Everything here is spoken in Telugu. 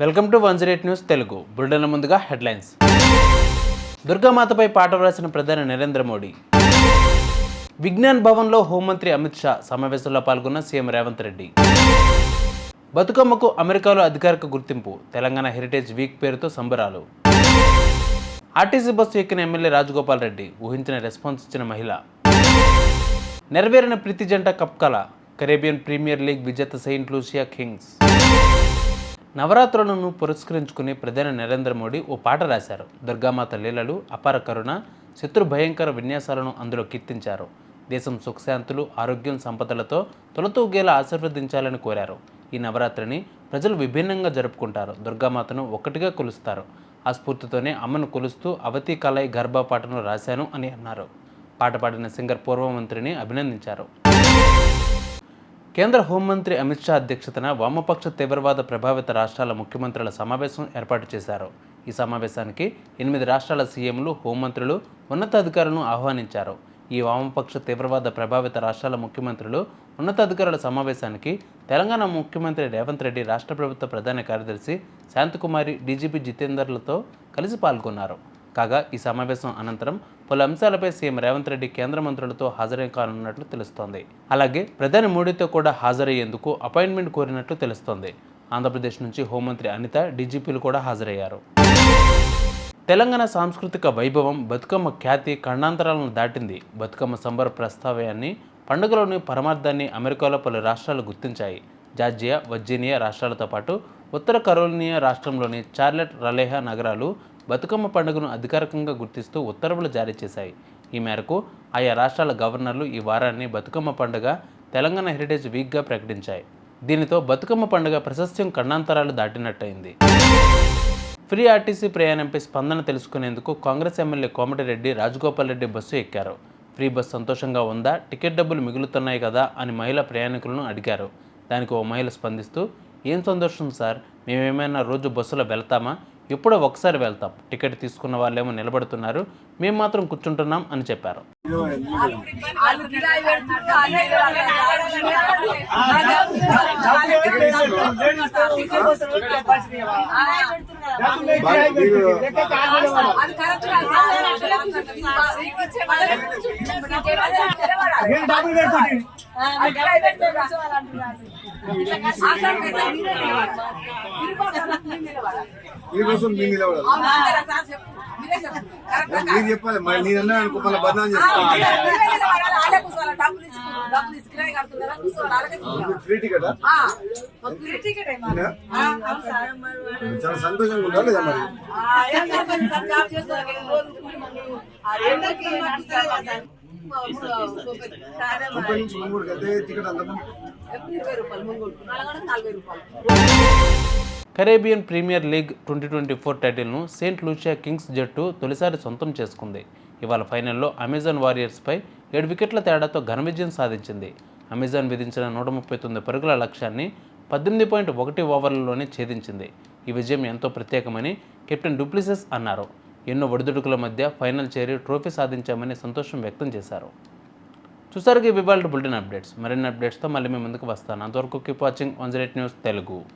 Welcome to one zero news Telugu. బులెటిన్ల ముందుగా హెడ్లైన్స్. దుర్గామాతపై పాట వ్రాసిన ప్రధాని నరేంద్ర మోడీ. విజ్ఞాన్ భవన్లో హోంమంత్రి అమిత్ షా సమావేశంలో పాల్గొన్న సీఎం రేవంత్ రెడ్డి. బతుకమ్మకు అమెరికాలో అధికారిక గుర్తింపు తెలంగాణ హెరిటేజ్ వీక్ పేరుతో సంబరాలు. ఆర్టీసీ బస్సు ఎక్కిన ఎమ్మెల్యే రాజగోపాల్ రెడ్డి ఊహించిన రెస్పాన్స్ ఇచ్చిన మహిళ. నెరవేరిన ప్రీతి జంట కప్కల కరేబియన్ ప్రీమియర్ లీగ్ విజేత సెయింట్ లూసియా కింగ్స్. నవరాత్రులను పురస్కరించుకుని ప్రధాని నరేంద్ర మోడీ ఓ పాట రాశారు. దుర్గామాత లీలలు అపార కరుణ శత్రు భయంకర విన్యాసాలను అందులో కీర్తించారు. దేశం సుఖశాంతులు ఆరోగ్యం సంపదలతో తొలతూగేలా ఆశీర్వదించాలని కోరారు. ఈ నవరాత్రిని ప్రజలు విభిన్నంగా జరుపుకుంటారు. దుర్గామాతను ఒక్కటిగా కొలుస్తారు. ఆ స్ఫూర్తితోనే అమ్మను కొలుస్తూ అవతి కలై గర్భ పాటను రాశాను అని అన్నారు. పాట పాడిన సింగర్ పూర్వమంత్రిని అభినందించారు. కేంద్ర హోంమంత్రి అమిత్ షా అధ్యక్షతన వామపక్ష తీవ్రవాద ప్రభావిత రాష్ట్రాల ముఖ్యమంత్రుల సమావేశం ఏర్పాటు చేశారు. ఈ సమావేశానికి ఎనిమిది రాష్ట్రాల సీఎంలు హోంమంత్రులు ఉన్నతాధికారులను ఆహ్వానించారు. ఈ వామపక్ష తీవ్రవాద ప్రభావిత రాష్ట్రాల ముఖ్యమంత్రులు ఉన్నతాధికారుల సమావేశానికి తెలంగాణ ముఖ్యమంత్రి రేవంత్ రెడ్డి రాష్ట్ర ప్రభుత్వ ప్రధాన కార్యదర్శి శాంతకుమారి డీజీపీ జితేందర్లతో కలిసి పాల్గొన్నారు. కాగా ఈ సమావేశం అనంతరం పలు అంశాలపై సీఎం రేవంత్ రెడ్డి కేంద్ర మంత్రులతో హాజరై కానున్నట్లు తెలుస్తోంది. అలాగే ప్రధాని మోడీతో కూడా హాజరయ్యేందుకు అపాయింట్మెంట్ కోరినట్లు తెలుస్తోంది. ఆంధ్రప్రదేశ్ నుంచి హోంమంత్రి అనిత డీజీపీలు కూడా హాజరయ్యారు. తెలంగాణ సాంస్కృతిక వైభవం బతుకమ్మ ఖ్యాతి ఖండాంతరాలను దాటింది. బతుకమ్మ సంబర ప్రస్తావయాన్ని పండుగలోని పరమార్థాన్ని అమెరికాలో పలు రాష్ట్రాలు గుర్తించాయి. జార్జియా వర్జీనియా రాష్ట్రాలతో పాటు ఉత్తర కరోలినియా రాష్ట్రంలోని చార్లెట్ రలేహా నగరాలు బతుకమ్మ పండుగను అధికారికంగా గుర్తిస్తూ ఉత్తర్వులు జారీ చేశాయి. ఈ మేరకు ఆయా రాష్ట్రాల గవర్నర్లు ఈ వారాన్ని బతుకమ్మ పండుగ తెలంగాణ హెరిటేజ్ వీక్గా ప్రకటించాయి. దీనితో బతుకమ్మ పండుగ ప్రశస్త్యం ఖండాంతరాలు దాటినట్టయింది. ఫ్రీ ఆర్టీసీ ప్రయాణంపై స్పందన తెలుసుకునేందుకు Congress MLA Komatireddy Rajagopal Reddy bus ఎక్కారు. ఫ్రీ బస్ సంతోషంగా ఉందా? టికెట్ డబ్బులు మిగులుతున్నాయి కదా? అని మహిళా ప్రయాణికులను అడిగారు. దానికి ఓ మహిళ స్పందిస్తూ ఏం సంతోషం సార్? మేమేమైనా రోజు బస్సులో వెళ్తామా? ఎప్పుడో ఒకసారి వెళ్తాం. టికెట్ తీసుకున్న వాళ్ళేమో నిలబడుతున్నారు. మేము మాత్రం కూర్చుంటున్నాం అని చెప్పారు. అయితే మీరే మీరే. మీకోసం మీరు నిలబడాలి. మీరే. మీరు చెప్పాలి మళ్ళీ నేను అన్నా అనుకో మళ్ళీ బదనాం చేస్తాను మీరే. Free ticket. చాలా సంతోషంగా లేదా మరి. ముప్పై నుంచి మూడు అదే టికెట్ అంత ఇరవై రూపాయలు? నలగడ నలభై రూపాయలు. Caribbean Premier League twenty twenty four టైటిల్ను సెయింట్ లూసియా కింగ్స్ జట్టు తొలిసారి సొంతం చేసుకుంది. ఇవాళ ఫైనల్లో అమెజాన్ వారియర్స్పై ఏడు వికెట్ల తేడాతో ఘన విజయం సాధించింది. అమెజాన్ విధించిన నూట ముప్పై తొమ్మిది పరుగుల లక్ష్యాన్ని పద్దెనిమిది పాయింట్ ఒకటి ఓవర్లలోనే ఛేదించింది. ఈ విజయం ఎంతో ప్రత్యేకమని కెప్టెన్ డూప్లిసెస్ అన్నారు. ఎన్నో ఒడిదుడుకుల మధ్య ఫైనల్ చేరి ట్రోఫీ సాధించామని సంతోషం వ్యక్తం చేశారు. చూసారుగా ఇవాళ బులెటిన్ అప్డేట్స్. మరిన్ని అప్డేట్స్తో మళ్ళీ మీ ముందుకు వస్తాను. అంతవరకు keep watching one news Telugu.